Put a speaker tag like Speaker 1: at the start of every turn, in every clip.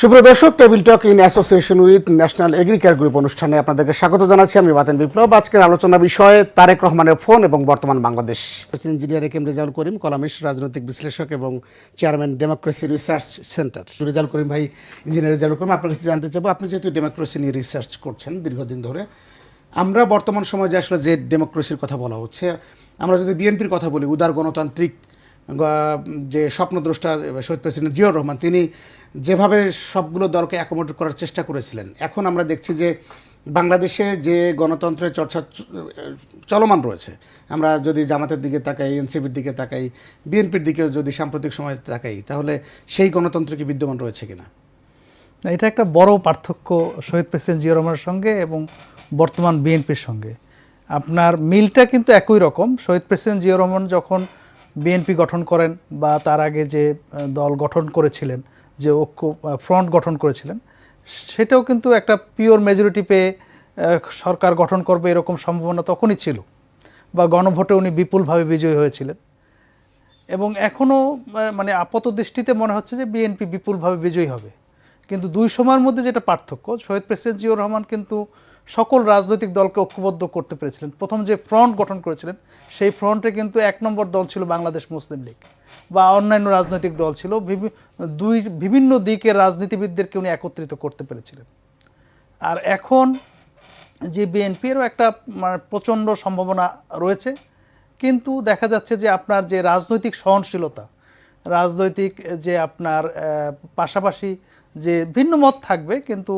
Speaker 1: সুপ্রিয় দর্শক table talk in association with national agricare group অনুষ্ঠানে আপনাদেরকে স্বাগত জানাচ্ছি। আমি বাতেন বিপ্লব। আজকের আলোচনা বিষয়ে তারেক রহমানের ফোন এবং বর্তমান Bangladesh. Engineer M Rezaul Karim columnist রাজনৈতিক বিশ্লেষক এবং chairman democracy research centre Rezaul Karim ভাই ইঞ্জিনিয়ার রেজাউল করিম, আপনার কাছে জানতে চাইব, আপনি যেহেতু ডেমোক্রেসি নিয়ে রিসার্চ করছেন দীর্ঘদিন ধরে, আমরা বর্তমান সময়ে যে আসলে যে ডেমোক্রেসির কথা বলা হচ্ছে, আমরা যদি বিএনপির কথা বলি, উদার গণতান্ত্রিক যে স্বপ্নদ্রষ্টা শহীদ প্রেসিডেন্ট জিয়াউর রহমান, তিনি যেভাবে সবগুলো দলকে অ্যাকোমোডেট করার চেষ্টা করেছিলেন, এখন আমরা দেখছি যে বাংলাদেশে যে গণতন্ত্রের চর্চা চলমান রয়েছে, আমরা যদি জামাতের দিকে তাকাই, এনসিপির দিকে তাকাই, বিএনপির দিকে যদি সাম্প্রতিক সময় তাকাই, তাহলে সেই গণতন্ত্র কি বিদ্যমান রয়েছে কিনা?
Speaker 2: এটা একটা বড় পার্থক্য শহীদ প্রেসিডেন্ট জিয়া রহমানের সঙ্গে এবং বর্তমান বিএনপির সঙ্গে। আপনার মিলটা কিন্তু একই রকম, শহীদ প্রেসিডেন্ট জিয়া রহমান যখন বিএনপি গঠন করেন বা তার আগে যে দল গঠন করেছিলেন, যে ঐক্য ফ্রন্ট গঠন করেছিলেন, সেটাও কিন্তু একটা পিওর মেজরিটি পেয়ে সরকার গঠন করবে এরকম সম্ভাবনা তখনই ছিল বা গণভোটে উনি বিপুলভাবে বিজয়ী হয়েছিলেন। এবং এখনও মানে আপাত দৃষ্টিতে মনে হচ্ছে যে বিএনপি বিপুলভাবে বিজয়ী হবে। কিন্তু দুই সময়ের মধ্যে যেটা পার্থক্য, শহীদ প্রেসিডেন্ট জিয়াউর রহমান কিন্তু সকল রাজনৈতিক দলকে ঐক্যবদ্ধ করতে পেরেছিলেন। প্রথম যে ফ্রন্ট গঠন করেছিলেন সেই ফ্রন্টে কিন্তু এক নম্বর দল ছিল বাংলাদেশ মুসলিম লীগ বা অন্যান্য রাজনৈতিক দল ছিল। দুই বিভিন্ন দিকের রাজনীতিবিদদেরকে উনি একত্রিত করতে পেরেছিলেন। আর এখন যে বিএনপিরও একটা মানে প্রচণ্ড সম্ভাবনা রয়েছে। কিন্তু দেখা যাচ্ছে যে আপনার যে রাজনৈতিক সহনশীলতা, রাজনৈতিক যে আপনার পাশাপাশি যে ভিন্ন মত থাকবে, কিন্তু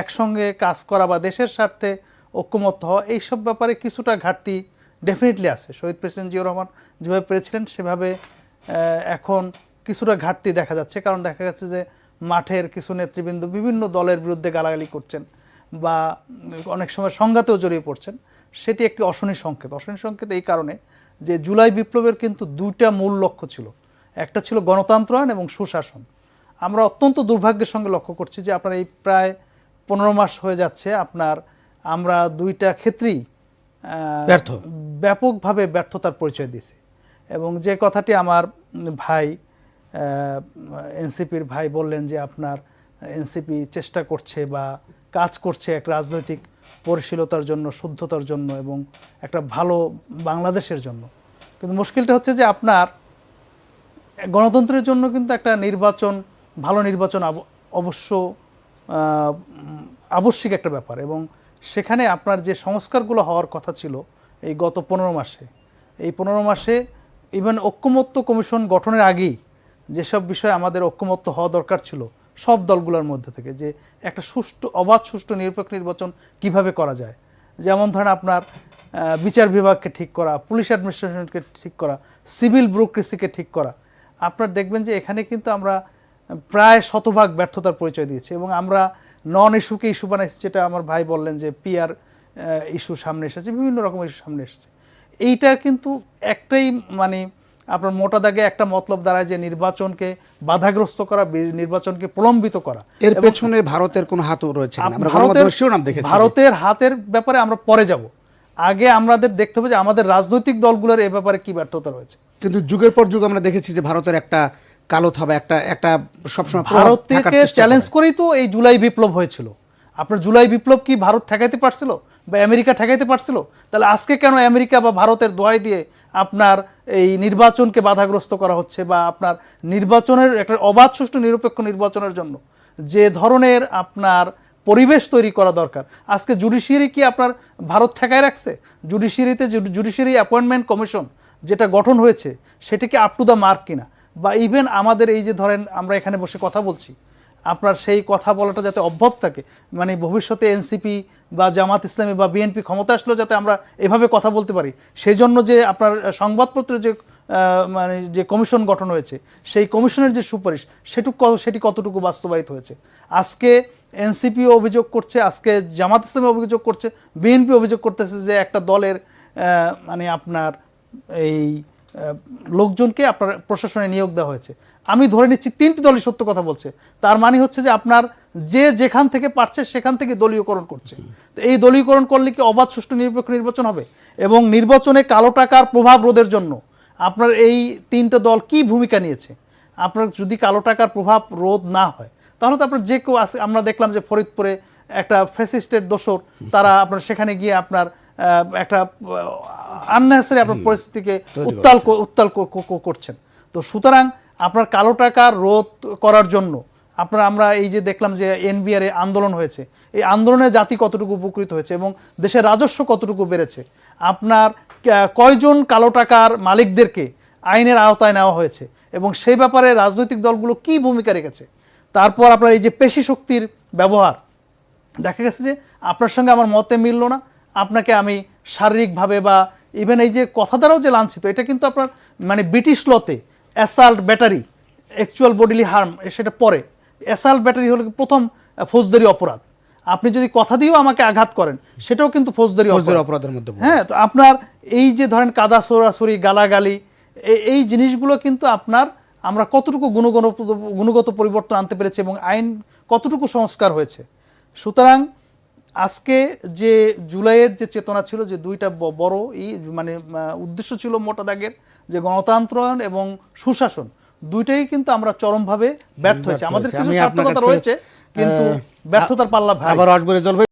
Speaker 2: একসঙ্গে কাজ করা বা দেশের স্বার্থে ঐক্যমত হওয়া, এইসব ব্যাপারে কিছুটা ঘাটতি ডেফিনেটলি আছে। শহীদ প্রেসিডেন্ট জিয়াউর রহমান যেভাবে পেরেছিলেন, সেভাবে এখন কিছুটা ঘাটতি দেখা যাচ্ছে। কারণ দেখা যাচ্ছে যে মাঠের কিছু নেতৃবৃন্দ বিভিন্ন দলের বিরুদ্ধে গালাগালি করছেন বা অনেক সময় সংঘাতেও জড়িয়ে পড়ছেন। সেটি একটি অশনি সংকেত। অশনি সংকেত এই কারণে যে জুলাই বিপ্লবের কিন্তু দুইটা মূল লক্ষ্য ছিল। একটা ছিল গণতন্ত্রায়ন এবং সুশাসন। আমরা অত্যন্ত দুর্ভাগ্যের সঙ্গে লক্ষ্য করছি যে আপনার এই প্রায় পনেরো মাস হয়ে যাচ্ছে, আপনার আমরা দুইটা ক্ষেত্রেই
Speaker 1: ব্যর্থ।
Speaker 2: ব্যাপকভাবে ব্যর্থতার পরিচয় দিয়েছি। এবং যে কথাটি আমার ভাই এনসিপির ভাই বললেন যে আপনার এনসিপি চেষ্টা করছে বা কাজ করছে এক রাজনৈতিক পরিশীলতার জন্য, শুদ্ধতার জন্য এবং একটা ভালো বাংলাদেশের জন্য। কিন্তু মুশকিলটা হচ্ছে যে আপনার গণতন্ত্রের জন্য কিন্তু একটা নির্বাচন, ভালো নির্বাচন অবশ্য আবশ্যিক একটা ব্যাপার। এবং সেখানে আপনার যে সংস্কারগুলো হওয়ার কথা ছিল এই গত পনেরো মাসে। এই পনেরো মাসে ইভেন ঐক্যমত্য কমিশন গঠনের আগেই যেসব বিষয়ে আমাদের ঐক্যমত্য হওয়া দরকার ছিল, সব দলগুলোর মধ্যে থেকে যে একটা সুষ্ঠু, অবাধ, সুষ্ঠু নিরপেক্ষ নির্বাচন কীভাবে করা যায়। যেমন ধরেন আপনার বিচার বিভাগকে ঠিক করা, পুলিশ অ্যাডমিনিস্ট্রেশনকে ঠিক করা, সিভিল ব্যুরোক্রেসিকে ঠিক করা। আপনার দেখবেন যে এখানে কিন্তু আমরা প্রায় শতভাগ ব্যর্থতার পরিচয় দিয়েছি এবং আমরা নন ইস্যুকে ইস্যু বানাইছি, যেটা আমার ভাই বললেন যে পিআর ইস্যু সামনে এসেছে বিভিন্ন রকম ইস্যু সামনে এসেছে। এইটা কিন্তু একটাই মানে আপনার মোটা দাগে একটা মতলব দাঁড়ায় যে নির্বাচনকে বাধাগ্রস্ত করা নির্বাচনকে প্রলম্বিত করা।
Speaker 1: এর পেছনে ভারতের কোনো হাতও রয়েছে
Speaker 2: ভারতের হাতের ব্যাপারে আমরা পরে যাব। আগে আমাদের দেখতে হবে যে আমাদের রাজনৈতিক দলগুলোর এ ব্যাপারে কি ব্যর্থতা রয়েছে।
Speaker 1: কিন্তু যুগের পর যুগ আমরা দেখেছি যে ভারতের একটা কালো থাবা একটা একটা সবসময় প্রভাব
Speaker 2: ভারত
Speaker 1: থাকার
Speaker 2: থেকে
Speaker 1: চেষ্টা
Speaker 2: চ্যালেঞ্জ করেই তো এই জুলাই বিপ্লব হয়েছিল। আপনার জুলাই বিপ্লব কি ভারত ঠেকাইতে পারছিল? বা আমেরিকা ঠেকাইতে পারছিল, তাহলে আজকে কেন আমেরিকা বা ভারতের দোয়াই দিয়ে আপনার এই নির্বাচনকে বাধাগ্রস্ত করা হচ্ছে বা আপনার নির্বাচনের একটা অবাধ সুষ্ঠু নিরপেক্ষ নির্বাচনের জন্য যে ধরনের আপনার পরিবেশ তৈরি করা দরকার? আজকে জুডিশিয়ারি কি আপনার ভারত ঠেকায় রাখছে? জুডিশিয়ারিতে জুডিশিয়ারি অ্যাপয়েন্টমেন্ট কমিশন যেটা গঠন হয়েছে, সেটা কি আপ টু দ্য মার্ক কিনা? বা ইভেন আমাদের এই যে ধরেন আমরা এখানে বসে কথা বলছি আপনার সেই কথা বলাটা যাতে অব্যাহত থাকে। মানে ভবিষ্যতে এনসিপি বা জামাত ইসলামী বা বিএনপি ক্ষমতা আসলেও যাতে আমরা এভাবে কথা বলতে পারি। সেই জন্য যে আপনার সংবাদপত্রে যে মানে যে কমিশন গঠন হয়েছে, সেই কমিশনের যে সুপারিশ, সেটুকু সেটি কতটুকু বাস্তবায়িত হয়েছে? আজকে এনসিপিও অভিযোগ করছে, আজকে জামাত ইসলামী অভিযোগ করছে, বিএনপি অভিযোগ করতেছে যে একটা দলের মানে আপনার এই লোকজনকে আপনার প্রশাসনে নিয়োগ দেওয়া হয়েছে। আমি ধরে নিচ্ছি তিনটি দলই সত্য কথা বলছে। তার মানে হচ্ছে যে আপনার যে যেখান থেকে পারছে সেখান থেকে দলীয়করণ করছে। তো এই দলীয়করণ করলে কি অবাধ সুষ্ঠু নিরপেক্ষ নির্বাচন হবে? এবং নির্বাচনে কালো টাকার প্রভাব রোধের জন্য আপনার এই তিনটে দল কি ভূমিকা নিয়েছে? আপনার যদি কালো টাকার প্রভাব রোধ না হয় তাহলে তো আপনার যে কেউ আছে আমরা দেখলাম যে ফরিদপুরে একটা ফ্যাসিস্টের দোসর তারা আপনার সেখানে গিয়ে আপনার একটা আননেসারি আপনার পরিস্থিতিকে উত্তাল উত্তাল করছেন। তো সুতরাং আপনার কালো টাকা রোধ করার জন্য আপনার আমরা এই যে দেখলাম যে এনবিআর আন্দোলন হয়েছে, এই আন্দোলনে জাতি কতটুকু উপকৃত হয়েছে এবং দেশের রাজস্ব কতটুকু বেড়েছে, আপনার কয়জন কালো টাকার মালিকদেরকে আইনের আওতায় নেওয়া হয়েছে এবং সেই ব্যাপারে রাজনৈতিক দলগুলো কি ভূমিকা রেখেছে, তারপর আপনার এই যে পেশি শক্তির ব্যবহার, দেখা গেছে যে আপনার সঙ্গে আমার মতে মিললো না, আপনাকে আমি শারীরিকভাবে বা ইভেন এই যে কথা দ্বারাও যে লাঞ্ছিত, এটা কিন্তু আপনার মানে British লতে assault battery actual bodily harm সেটা পরে। অ্যাসাল্ট ব্যাটারি হলো প্রথম ফৌজদারি অপরাধ। আপনি যদি কথা দিয়েও আমাকে আঘাত করেন সেটাও কিন্তু ফৌজদারি
Speaker 1: ফৌজদারি অপরাধের মধ্যে
Speaker 2: হ্যাঁ তো আপনার এই যে ধরেন কাদা সরাসরি গালাগালি এই জিনিসগুলো কিন্তু আপনার আমরা কতটুকু গুণগণ গুণগত পরিবর্তন আনতে পেরেছি এবং আইন কতটুকু সংস্কার হয়েছে। সুতরাং আজকে যে জুলাইয়ের যে চেতনা ছিল যে দুইটা বড় ই মানে উদ্দেশ্য ছিল মোটা দাগের যে গণতন্ত্রায়ন এবং সুশাসন দুইটাই কিন্তু আমরা চরমভাবে ব্যর্থ হয়েছে আমাদের। কিছু সার্থকতা রয়েছে কিন্তু ব্যর্থতার পাল্লা ভাই
Speaker 1: আবার আসব ভাই